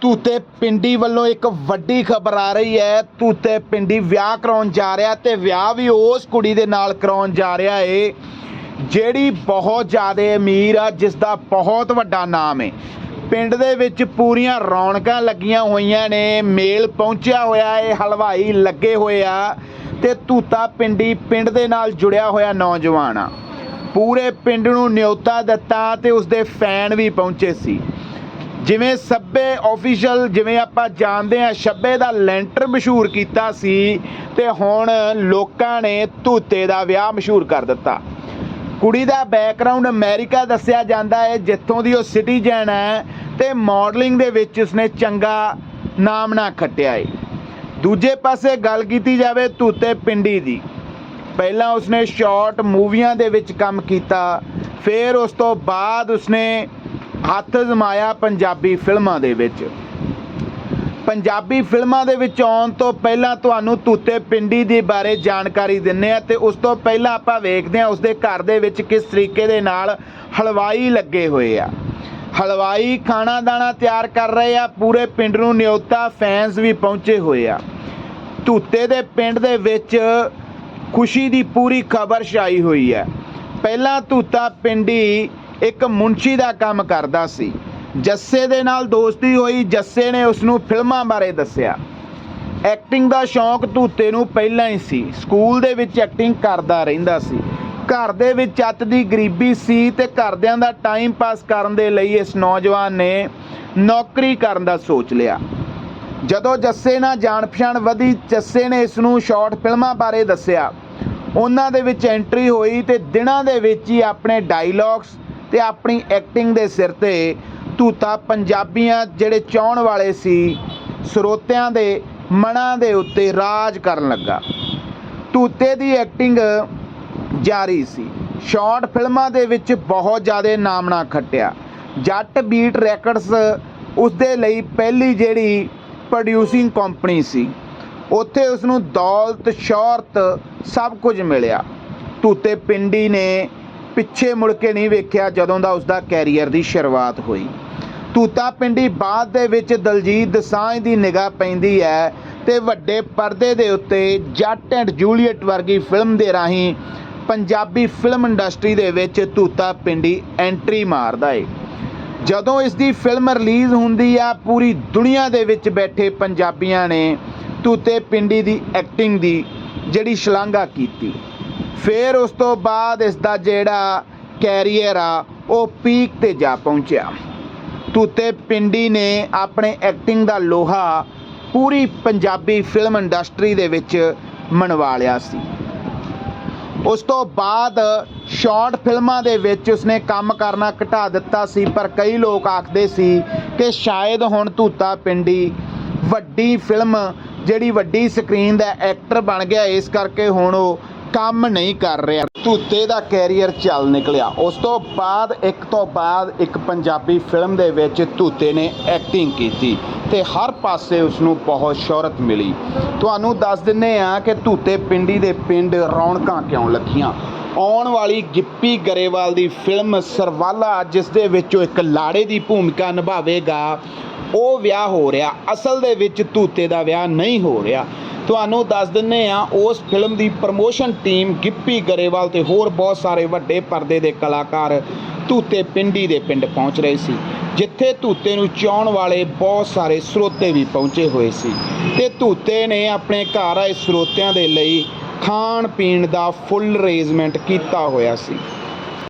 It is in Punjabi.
ਤੂਤੇ ਪਿੰਡੀ ਵੱਲੋਂ ਇੱਕ ਵੱਡੀ ਖਬਰ ਆ ਰਹੀ ਹੈ। ਤੂਤੇ ਪਿੰਡੀ ਵਿਆਹ ਕਰਾਉਣ ਜਾ ਰਿਹਾ ਤੇ ਵਿਆਹ ਵੀ ਉਸ ਕੁੜੀ ਦੇ ਨਾਲ ਕਰਾਉਣ ਜਾ ਰਿਹਾ ਏ, ਜਿਹੜੀ ਬਹੁਤ ਜ਼ਿਆਦਾ ਅਮੀਰ ਆ ਜਿਸ ਦਾ ਬਹੁਤ ਵੱਡਾ ਨਾਮ ਏ। ਪਿੰਡ ਦੇ ਵਿੱਚ ਪੂਰੀਆਂ ਰੌਣਕਾਂ ਲੱਗੀਆਂ ਹੋਈਆਂ ਨੇ, ਮੇਲ ਪਹੁੰਚਿਆ ਹੋਇਆ ਏ, ਹਲਵਾਈ ਲੱਗੇ ਹੋਏ ਆ ਤੇ ਤੂਤਾ ਪਿੰਡੀ ਪਿੰਡ ਦੇ ਨਾਲ ਜੁੜਿਆ ਹੋਇਆ ਨੌਜਵਾਨ ਆ। ਪੂਰੇ ਪਿੰਡ ਨੂੰ ਨਿਯੋਤਾ ਦਿੱਤਾ ਤੇ ਉਸਦੇ ਫੈਨ ਵੀ ਪਹੁੰਚੇ ਸੀ। ਜਿਵੇਂ ਸੱਬੇ ਆਫੀਸ਼ੀਅਲ ਜਿਵੇਂ ਆਪਾਂ ਜਾਣਦੇ ਆ ਛੱਬੇ ਦਾ ਲੈਂਟਰ ਮਸ਼ਹੂਰ ਕੀਤਾ ਸੀ ਤੇ ਹੁਣ ਲੋਕਾਂ ਨੇ ਧੂਤੇ ਦਾ ਵਿਆਹ ਮਸ਼ਹੂਰ ਕਰ ਦਿੱਤਾ। ਕੁੜੀ ਦਾ ਬੈਕਗ੍ਰਾਉਂਡ ਅਮਰੀਕਾ ਦੱਸਿਆ ਜਾਂਦਾ ਹੈ, ਜਿੱਥੋਂ ਦੀ ਉਹ ਸਿਟੀਜ਼ਨ ਹੈ ਤੇ ਮਾਡਲਿੰਗ ਦੇ ਵਿੱਚ ਉਸਨੇ ਚੰਗਾ ਨਾਮ ਨਾ ਖੱਟਿਆ ਹੈ ਦੂਜੇ ਪਾਸੇ ਗੱਲ ਕੀਤੀ ਜਾਵੇ ਧੂਤੇ ਪਿੰਡੀ ਦੀ। ਪਹਿਲਾਂ ਉਸਨੇ ਸ਼ਾਰਟ ਮੂਵੀਆਂ ਦੇ ਵਿੱਚ ਕੰਮ ਕੀਤਾ, ਫਿਰ ਉਸ ਤੋਂ ਬਾਅਦ ਉਸਨੇ ਹੱਥ ਜਮਾਇਆ ਪੰਜਾਬੀ ਫਿਲਮਾਂ ਦੇ ਵਿੱਚ। ਪੰਜਾਬੀ ਫਿਲਮਾਂ ਦੇ ਵਿੱਚ ਆਉਣ ਤੋਂ ਪਹਿਲਾਂ ਤੁਹਾਨੂੰ ਤੂਤੇ ਪਿੰਡੀ ਦੇ ਬਾਰੇ ਜਾਣਕਾਰੀ ਦਿੰਨੇ ਆ ਤੇ ਉਸ ਤੋਂ ਪਹਿਲਾਂ ਆਪਾਂ ਵੇਖਦੇ ਆ ਉਸਦੇ ਘਰ ਦੇ ਵਿੱਚ ਕਿਸ ਤਰੀਕੇ ਦੇ ਨਾਲ ਹਲਵਾਈ ਲੱਗੇ ਹੋਏ ਆ। ਹਲਵਾਈ ਖਾਣਾ ਦਾਣਾ ਤਿਆਰ ਕਰ ਰਹੇ ਆ, ਪੂਰੇ ਪਿੰਡ ਨੂੰ ਨਿਯੋਤਾ ਫੈਨਸ ਵੀ ਪਹੁੰਚੇ ਹੋਏ ਆ। ਧੂਤੇ ਦੇ ਪਿੰਡ ਦੇ ਵਿੱਚ ਖੁਸ਼ੀ ਦੀ ਪੂਰੀ ਖਬਰ ਛਾਈ ਹੋਈ ਹੈ। ਪਹਿਲਾਂ ਧੂਤਾ ਪਿੰਡੀ ਇੱਕ ਮੁੰਸ਼ੀ ਦਾ ਕੰਮ ਕਰਦਾ ਸੀ। ਜੱਸੇ ਦੇ ਨਾਲ ਦੋਸਤੀ ਹੋਈ, ਜੱਸੇ ਨੇ ਉਸ ਨੂੰ ਫਿਲਮਾਂ ਬਾਰੇ ਦੱਸਿਆ। ਐਕਟਿੰਗ ਦਾ ਸ਼ੌਂਕ ਧੂਤੇ ਨੂੰ ਪਹਿਲਾਂ ਹੀ ਸੀ। ਸਕੂਲ ਦੇ ਵਿੱਚ ਐਕਟਿੰਗ ਕਰਦਾ ਰਹਿੰਦਾ ਸੀ। ਘਰ ਦੇ ਵਿੱਚ ਅੱਤ ਦੀ ਗਰੀਬੀ ਸੀ ਤੇ ਘਰਦਿਆਂ ਦਾ ਟਾਈਮ ਪਾਸ ਕਰਨ ਦੇ ਲਈ ਇਸ ਨੌਜਵਾਨ ਨੇ ਨੌਕਰੀ ਕਰਨ ਦਾ ਸੋਚ ਲਿਆ। ਜਦੋਂ ਜੱਸੇ ਨਾਲ ਜਾਣ ਪਛਾਣ ਵਧੀ, ਜੱਸੇ ਨੇ ਇਸ ਨੂੰ ਸ਼ਾਰਟ ਫਿਲਮਾਂ ਬਾਰੇ ਦੱਸਿਆ। ਉਹਨਾਂ ਦੇ ਵਿੱਚ ਐਂਟਰੀ ਹੋਈ ਤੇ ਦਿਨਾਂ ਦੇ ਵਿੱਚ ਹੀ ਆਪਣੇ ਡਾਇਲੌਗਸ ਤੇ ਆਪਣੀ ਐਕਟਿੰਗ ਦੇ ਸਿਰ ਤੇ ਧੂਤਾ ਪੰਜਾਬੀਆਂ ਜਿਹੜੇ ਚਾਹਣ ਵਾਲੇ ਸੀ, ਸਰੋਤਿਆਂ ਦੇ ਮਨਾਂ ਦੇ ਉੱਤੇ ਰਾਜ ਕਰਨ ਲੱਗਾ। ਧੂਤੇ ਦੀ ਐਕਟਿੰਗ ਜਾਰੀ ਸੀ। ਸ਼ਾਰਟ ਫਿਲਮਾਂ ਦੇ ਵਿੱਚ ਬਹੁਤ ਜ਼ਿਆਦਾ ਨਾਮਣਾ ਖੱਟਿਆ। ਜੱਟ ਬੀਟ ਰੈਕਰਡਸ ਉਸ ਦੇ ਲਈ ਪਹਿਲੀ ਜਿਹੜੀ ਪ੍ਰੋਡਿਊਸਿੰਗ ਕੰਪਨੀ ਸੀ। ਉੱਥੇ ਉਸ ਨੂੰ ਦੌਲਤ, ਸ਼ੌਹਰਤ ਸਭ ਕੁਝ ਮਿਲਿਆ। ਤੂਤੇ ਪਿੰਡੀ ਨੇ ਪਿੱਛੇ ਮੁੜ ਕੇ ਨਹੀਂ ਵੇਖਿਆ ਜਦੋਂ ਦਾ ਉਸਦਾ ਕੈਰੀਅਰ ਦੀ ਸ਼ੁਰੂਆਤ ਹੋਈ। ਤੂਤਾ ਪਿੰਡੀ ਬਾਅਦ ਦੇ ਵਿੱਚ ਦਲਜੀਤ ਦਸਾਂਝ ਦੀ ਨਿਗਾਹ ਪੈਂਦੀ ਹੈ ਤੇ ਵੱਡੇ ਪਰਦੇ ਦੇ ਉੱਤੇ ਜੱਟ ਐਂਡ ਜੂਲੀਅਟ ਵਰਗੀ ਫਿਲਮ ਦੇ ਰਾਹੀਂ ਪੰਜਾਬੀ ਫਿਲਮ ਇੰਡਸਟਰੀ ਦੇ ਵਿੱਚ ਤੂਤਾ ਪਿੰਡੀ ਐਂਟਰੀ ਮਾਰਦਾ ਏ। ਜਦੋਂ ਇਸ ਦੀ ਫਿਲਮ ਰਿਲੀਜ਼ ਹੁੰਦੀ ਆ, ਪੂਰੀ ਦੁਨੀਆ ਦੇ ਵਿੱਚ ਬੈਠੇ ਪੰਜਾਬੀਆਂ ਨੇ ਤੂਤੇ ਪਿੰਡੀ ਦੀ ਐਕਟਿੰਗ ਦੀ ਜਿਹੜੀ ਸ਼ਲਾਘਾ ਕੀਤੀ। ਫਿਰ ਉਸ ਤੋਂ ਬਾਅਦ ਇਸ ਦਾ ਜਿਹੜਾ ਕੈਰੀਅਰ ਆ, ਉਹ ਪੀਕ ਤੇ ਜਾ ਪਹੁੰਚਿਆ। ਤੂਤੇ ਪਿੰਡੀ ਨੇ ਆਪਣੇ ਐਕਟਿੰਗ ਦਾ ਲੋਹਾ ਪੂਰੀ ਪੰਜਾਬੀ ਫਿਲਮ ਇੰਡਸਟਰੀ ਦੇ ਵਿੱਚ ਮਨਵਾ ਲਿਆ ਸੀ। ਉਸ ਤੋਂ ਬਾਅਦ ਸ਼ਾਰਟ ਫਿਲਮਾਂ ਦੇ ਵਿੱਚ ਉਸਨੇ ਕੰਮ ਕਰਨਾ ਘਟਾ ਦਿੱਤਾ ਸੀ, ਪਰ ਕਈ ਲੋਕ ਆਖਦੇ ਸੀ ਕਿ ਸ਼ਾਇਦ ਹੁਣ ਧੂਤਾ ਪਿੰਡੀ ਵੱਡੀ ਫਿਲਮ ਜਿਹੜੀ ਵੱਡੀ ਸਕਰੀਨ ਦਾ ਐਕਟਰ ਬਣ ਗਿਆ, ਇਸ ਕਰਕੇ ਹੁਣ ਉਹ ਕੰਮ ਨਹੀਂ ਕਰ ਰਿਹਾ। ਧੂਤੇ ਦਾ ਕੈਰੀਅਰ ਚੱਲ ਨਿਕਲਿਆ। ਉਸ ਤੋਂ ਬਾਅਦ, ਇੱਕ ਤੋਂ ਬਾਅਦ ਇੱਕ ਪੰਜਾਬੀ ਫਿਲਮ ਦੇ ਵਿੱਚ ਧੂਤੇ ਨੇ ਐਕਟਿੰਗ ਕੀਤੀ ਤੇ ਹਰ ਪਾਸੇ ਉਸ ਨੂੰ ਬਹੁਤ ਸ਼ੋਹਰਤ ਮਿਲੀ। ਤੁਹਾਨੂੰ ਦੱਸ ਦਿੰਨੇ ਆ ਕਿ ਧੂਤੇ ਪਿੰਡੀ ਦੇ ਪਿੰਡ ਰੌਣਕਾਂ ਕਿਉਂ ਲੱਗੀਆਂ? ਆਉਣ ਵਾਲੀ ਗਿੱਪੀ ਗਰੇਵਾਲ ਦੀ ਫਿਲਮ ਸਰਵਾਲਾ ਜਿਸ ਦੇ ਵਿੱਚ ਉਹ ਇੱਕ ਲਾੜੇ ਦੀ ਭੂਮਿਕਾ ਨਿਭਾਵੇਗਾ, ਉਹ ਵਿਆਹ ਹੋ ਰਿਹਾ। ਅਸਲ ਦੇ ਵਿੱਚ ਧੂਤੇ ਦਾ ਵਿਆਹ ਨਹੀਂ ਹੋ ਰਿਹਾ। ਤੁਹਾਨੂੰ ਦੱਸ ਦਿੰਨੇ ਆ, ਉਸ ਫਿਲਮ ਦੀ ਪ੍ਰਮੋਸ਼ਨ ਟੀਮ ਗਿੱਪੀ ਗਰੇਵਾਲ ਤੇ ਹੋਰ ਬਹੁਤ ਸਾਰੇ ਵੱਡੇ ਪਰਦੇ ਦੇ ਕਲਾਕਾਰ ਧੂਤੇ ਪਿੰਡੀ ਦੇ ਪਿੰਡ ਪਹੁੰਚ ਰਹੇ ਸੀ, ਜਿੱਥੇ ਧੂਤੇ ਨੂੰ ਚਾਹਣ ਵਾਲੇ ਬਹੁਤ ਸਾਰੇ ਸਰੋਤੇ ਵੀ ਪਹੁੰਚੇ ਹੋਏ ਸੀ। ਤੇ ਧੂਤੇ ਨੇ ਆਪਣੇ ਘਰ ਆਏ ਸਰੋਤਿਆਂ ਦੇ ਲਈ ਖਾਣ ਪੀਣ ਦਾ ਫੁੱਲ ਅਰੇਂਜਮੈਂਟ ਕੀਤਾ ਹੋਇਆ ਸੀ।